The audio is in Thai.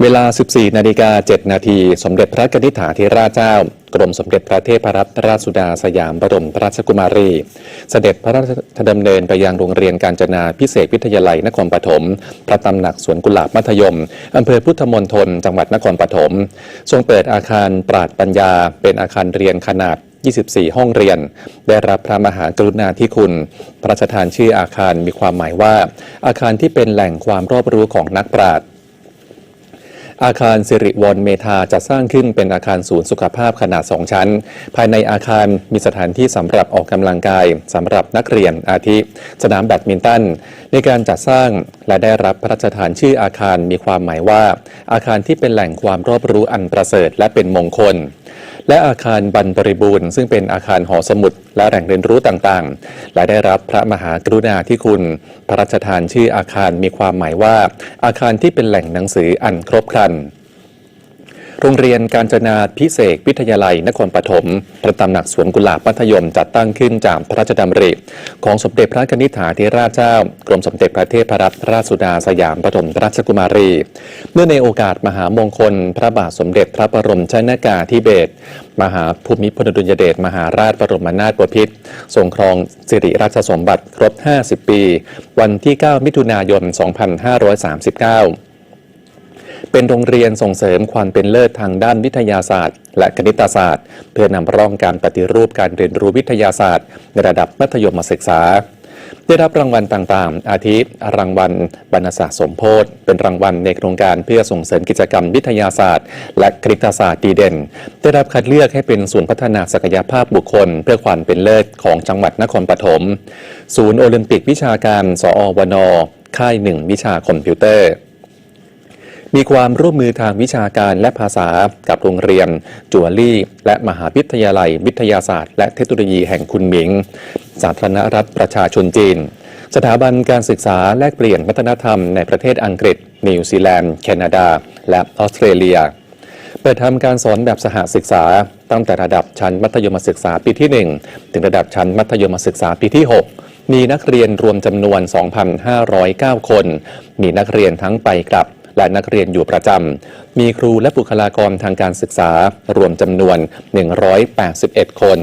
เวลา 14 นาฬิกา 7 นาที สมเด็จพระกนิษฐาธิราชเจ้า กรมสมเด็จพระเทพรัตนราชสุดาสยามบรมราชกุมารี เสด็จพระราชดำเนินไปยังโรงเรียนการจนาพิเศษวิทยาลัยนครปฐม พระตำหนักสวนกุหลาบมัธยม อำเภอพุทธมณฑล จังหวัดนครปฐม ทรงเปิดอาคารปราดปัญญา เป็นอาคารเรียนขนาด24 ห้องเรียน ได้รับพระมหากรุณาธิคุณ พระราชทานชื่ออาคารมีความหมายว่า อาคารที่เป็นแหล่งความรอบรู้ของนักปราชญ์ อาคารสิริวรเมธาจะสร้างขึ้นเป็นอาคารศูนย์สุขภาพขนาด 2 ชั้น ภายในอาคารมีสถานที่สำหรับออกกำลังกายสำหรับนักเรียนอาทิ สนามแบดมินตัน ในการจัดสร้างและได้รับพระราชทานชื่ออาคารมีความหมายว่า อาคารที่เป็นแหล่งความรอบรู้อันประเสริฐและเป็นมงคล และอาคารบรรบริบูรณ์ ซึ่งเป็นอาคารหอสมุดและแหล่งเรียนรู้ต่างๆ และได้รับพระมหากรุณาธิคุณ พระราชทานชื่ออาคารมีความหมายว่า อาคารที่เป็นแหล่งหนังสืออันครบครัน โรงเรียนการจนาพิเศษวิทยาลัยนครปฐมประตำหนักสวนกุหลาบมัธยมจัดตั้งขึ้นจากพระราชดำริ ของสมเด็จพระนิษฐาธิราชเจ้ากรมสมเด็จพระเทพรัตนราชสุดาสยามบรมราชกุมารี เนื่องในโอกาสมหามงคล พระบาทสมเด็จพระบรมชนากาธิเบศรมหาภูมิพลอดุลยเดชมหาราชบรมนาถบพิตรทรงครองสิริราชสมบัติครบ 50 ปี วันที่ 9 มิถุนายน 2539 เป็นโรงเรียนส่งเสริมความเป็นเลิศทางด้านวิทยาศาสตร์ และคณิตศาสตร์ เพื่อนำร่องการปฏิรูปการเรียนรู้วิทยาศาสตร์ ในระดับมัธยมศึกษา ได้รับรางวัลต่างๆ อาทิ รางวัลบรรณศาสตร์สมโพธเป็นรางวัลในโครงการเพื่อส่งเสริมกิจกรรมวิทยาศาสตร์ และคณิตศาสตร์ดีเด่น ได้รับคัดเลือกให้เป็นศูนย์พัฒนาศักยภาพบุคคล เพื่อความเป็นเลิศของจังหวัดนครปฐมศูนย์โอลิมปิกวิชาการ สอวนค่ายหนึ่งวิชาคอมพิวเตอร์ มีความร่วมมือทางวิชาการและภาษากับโรงเรียน จัวลี่ และมหาวิทยาลัย วิทยาศาสตร์ และเทคโนโลยีแห่งคุณหมิง สาธารณรัฐประชาชนจีน สถาบันการศึกษาแลกเปลี่ยนวัฒนธรรมในประเทศอังกฤษ นิวซีแลนด์ แคนาดา และออสเตรเลียเปิดทำการสอนแบบสหศึกษาตั้งแต่ระดับชั้นมัธยมศึกษาปีที่ 1 ถึงระดับชั้นมัธยมศึกษาปีที่ 6 มีนักเรียนรวมจำนวน 2,509 คน มีนักเรียนทั้งไปกลับ และนักเรียนอยู่ประจำ มีครูและบุคลากรทางการศึกษารวมจำนวน 181 คน